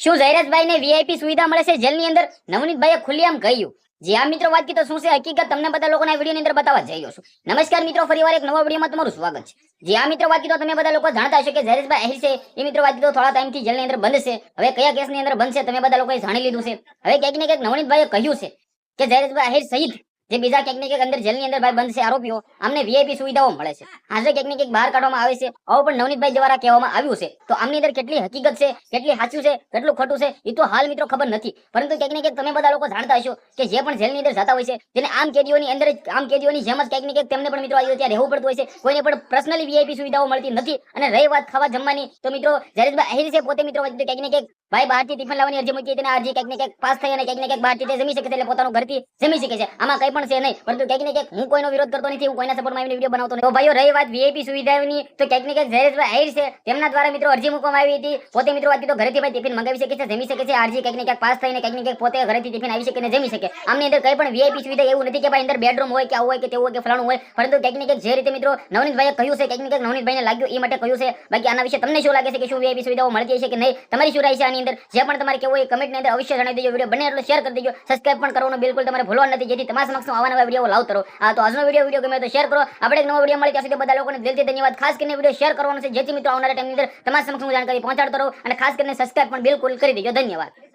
શું જયરાજભાઈને વીઆઈપી સુવિધા મળે છે? જેલની અંદર નવનીતભાઈએ ખુલ્લીઆમ કહ્યું. જે આ મિત્રો, વાત કીધો શું છે? હકીકત તમને બધા લોકોના વીડિયો અંદર બતાવવા જઈ છું. નમસ્કાર મિત્રો ફરીવાર એક નવા વિડીયોમાં તમારું સ્વાગત છે. જે આ મિત્રો, વાત કીધો તમે બધા લોકો જાણતા હશો કે જયરેશભાઈ અહીં છે. એ મિત્રો, વાત કીધો થોડા ટાઈમથી જેલની અંદર બંધ છે. હવે કયા કેસની અંદર બંધ છે? તમે બધા લોકોએ જાણી લીધું છે. હવે ક્યાંક ને ક્યાંક નવનીતભાઈએ કહ્યું છે કે જયરેશભાઈ અહીર સહિત જે બીજા ક્યાંક ને અંદર જેલની અંદર ભાઈ બંધ છે, આરોપીઓ અમને વીઆઈપી સુવિધાઓ મળે છે. આજે ક્યાંક ને બહાર કાઢવામાં આવે છે, આવું પણ નવનીતભાઈ દ્વારા કહેવામાં આવ્યું છે. તો આમની અંદર કેટલી હકીકત છે, કેટલી સાચું છે, કેટલું ખોટું છે એ તો હાલ મિત્રો ખબર નથી. પરંતુ ક્યાંક ને તમે બધા લોકો જાણતા હશો કે જે પણ જેલની અંદર જતા હોય છે તેને આમ કેદીઓની અંદર આમ કેદીઓની જેમ જ ક્યાંક ને તેમને પણ મિત્રો આવી ત્યાં રહેવું પડતું હોય છે. કોઈને પણ પર્સનલી વીઆઈપી સુવિધાઓ મળતી નથી અને રહી વાત ખાવા જમવાની. તો મિત્રો, જયરેશભાઈ આહિર છે પોતે મિત્રો ક્યાંક ને ભાઈ, બહારથી ટિફિન લાવવાની અરજી મૂકી હતી અરજી કંઈક ને કંઈક પાસ થઈ અને કંઈક ને કંઈક બહારથી જમી શકે છે એટલે પોતાનું ઘરથી જમી શકે છે. આમાં કંઈ પણ છે નહીં, પરંતુ કંઈક ને કંઈક હું કોઈનો વિરોધ કરતો નથી, હું કોઈના સપોર્ટમાં આવીને વીડિયો બનાવતો નથી. ભાઈઓ, રહી વાત વીઆઈપી સુવિધાની, તો કંઈક ને કંઈક જયરેશભાઈ આહિર છે. તેમના દ્વારા મિત્રો અરજી મૂકવામાં આવી હતી. પોતે મિત્રો વાત તો ઘરેથી ભાઈ ટિફિન મંગાવી શકે છે, જમી શકે છે. અરજી કંઈક ને કંઈક પાસ થઈને કંઈક ને કંઈક પોતે ઘરેથી ટિફિન આવી શકે ને જમી શકે. આમની અંદર કંઈ પણ વીઆઈપી સુવિધા એવું નથી કે ભાઈ અંદર બેડરૂમ હોય કે આવું હોય કે તેવું હોય કે ફલાણું હોય, પરંતુ કંઈક ને કંઈક જે રીતે મિત્રો નવનીતભાઈએ કહ્યું છે કંઈક ને કંઈક નવનીતભાઈને લાગ્યું એ માટે કહ્યું છે. બાકી આના વિશે તમને શું લાગે છે કે શું વીઆઈપી સુવિધાઓ મળતી હશે કે નહીં? તમારી શું રાય છે આની અંદર જે પણ તમારે કેવું હોય કમેન્ટની અંદર અવશ્ય જણાવી દેજો. વીડિયો બને એટલો શેર કરી દેજો. સબસ્ક્રાઇબ પણ કરવાનું બિલકુલ તમારે ભૂલવા નથી. જેથી તમારા સમક્ષ આવા નવા વીડિયો લાવતો રહો. આ તો આજનો વીડિયો વીડિયો ગમે તો શેર કરો. આપણે એક નવો વીડિયો મળી ત્યાં સુધી બધા લોકોને દિલથી ધન્યવાદ. ખાસ કરીને વીડિયો શેર કરવાનો છે. જેથી મિત્રો આવનારા ટાઈમની અંદર તમારા સમક્ષ હું જાણકારી પહોંચાડતો રહો અને ખાસ કરીને સબસ્ક્રાઇબ પણ બિલકુલ કરી દેજો. ધન્યવાદ.